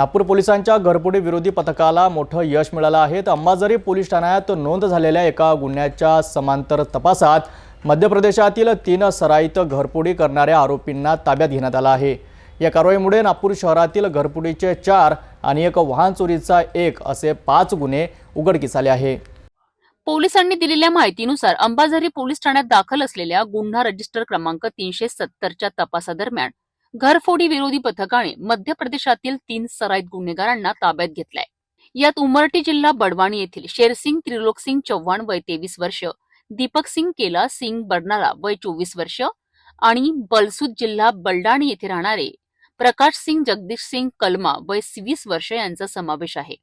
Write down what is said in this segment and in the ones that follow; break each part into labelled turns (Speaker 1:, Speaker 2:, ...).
Speaker 1: नागपूर पोलिसांच्या घरपुडी विरोधी पथकाला मोठं यश मिळालं आहे. तर अंबाझरी पोलीस ठाण्यात नोंद झालेल्या एका गुन्ह्याच्या समांतर तपासात मध्य प्रदेशातील तीन सराईत घरपुडी करणाऱ्या आरोपींना ताब्यात घेण्यात आला आहे. या कारवाईमुळे नागपूर शहरातील घरपुडीचे चार आणि एक वाहन चोरीचा एक असे पाच गुन्हे उघडकीस आले आहे.
Speaker 2: पोलिसांनी दिलेल्या माहितीनुसार अंबाझरी पोलीस ठाण्यात दाखल असलेल्या गुन्हा रजिस्टर क्रमांक तीनशे सत्तरच्या तपासादरम्यान घरफोडी विरोधी पथकाने मध्य प्रदेशातील तीन सराईत गुन्हेगारांना ताब्यात घेतलाय. यात उमरटी जिल्हा बडवाणी येथील शेरसिंग त्रिलोकसिंग चव्हाण वय तेवीस वर्ष दीपक सिंग केला सिंग बडनाला वय चोवीस वर्ष आणि बलसूद जिल्हा बलडाणी येथे राहणारे प्रकाश सिंग जगदीश सिंग कलमा वय वीस वर्ष यांचा समावेश आहे.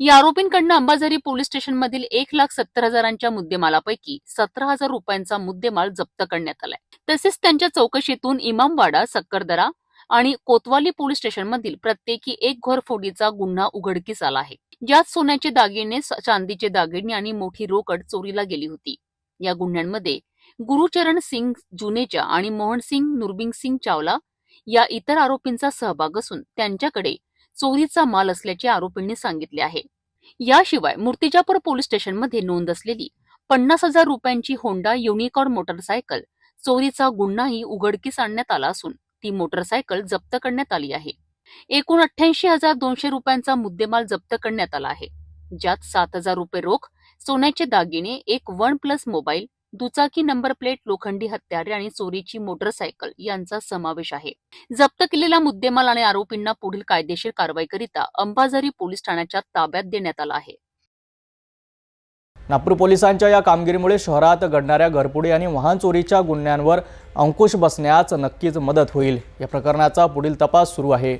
Speaker 2: या आरोपींकडनं अंबाझरी पोलीस स्टेशनमधील एक लाख सत्तर हजारांच्या मुद्देमालापैकी सतरा हजार रुपयांचा मुद्देमाल जप्त करण्यात आलाय. तसेच त्यांच्या चौकशीतून इमामवाडा सक्करदरा आणि कोतवाली पोलीस स्टेशनमधील प्रत्येकी एक घोरफोडीचा गुन्हा उघडकीस आला आहे. ज्यात सोन्याचे दागिने चांदीचे दागिने आणि मोठी रोकड चोरीला गेली होती. या गुन्ह्यांमध्ये गुरुचरण सिंग जुनेजा आणि मोहन सिंग नुरबिंग सिंग चावला या इतर आरोपींचा सहभाग असून त्यांच्याकडे चोरीचा माल असल्याचे आरोपींनी सांगितले आहे. याशिवाय मूर्तिजापूर पोलीस स्टेशनमध्ये नोंद असलेली पन्नास हजार रुपयांची होंडा युनिकॉर्न मोटरसायकल चोरीचा गुन्हाही उघडकीस आणण्यात आला असून ती मोटरसायकल जप्त करण्यात आली आहे. एकूण अठ्ठ्याऐंशी हजार दोनशे रुपयांचा मुद्देमाल जप्त करण्यात आला आहे. ज्यात सात हजार रुपये रोख सोन्याचे दागिने एक वन प्लस मोबाईल दुचाकी नंबर प्लेट लोखंडी हत्यारे आणि चोरीची मोटरसायकल यांचा समावेश आहे. जप्त केलेला मुद्देमाल आणि आरोपींना पुढील कायदेशीर कारवाईकरिता अंबाझरी पोलीस ठाण्याच्या ताब्यात देण्यात आला आहे.
Speaker 1: नागपूर पोलिसांच्या या कामगिरीमुळे शहरात घडणाऱ्या घरपुडी आणि वाहन चोरीच्या गुन्ह्यांवर अंकुश बसण्यास नक्कीच मदत होईल. या प्रकरणाचा पुढील तपास सुरू आहे.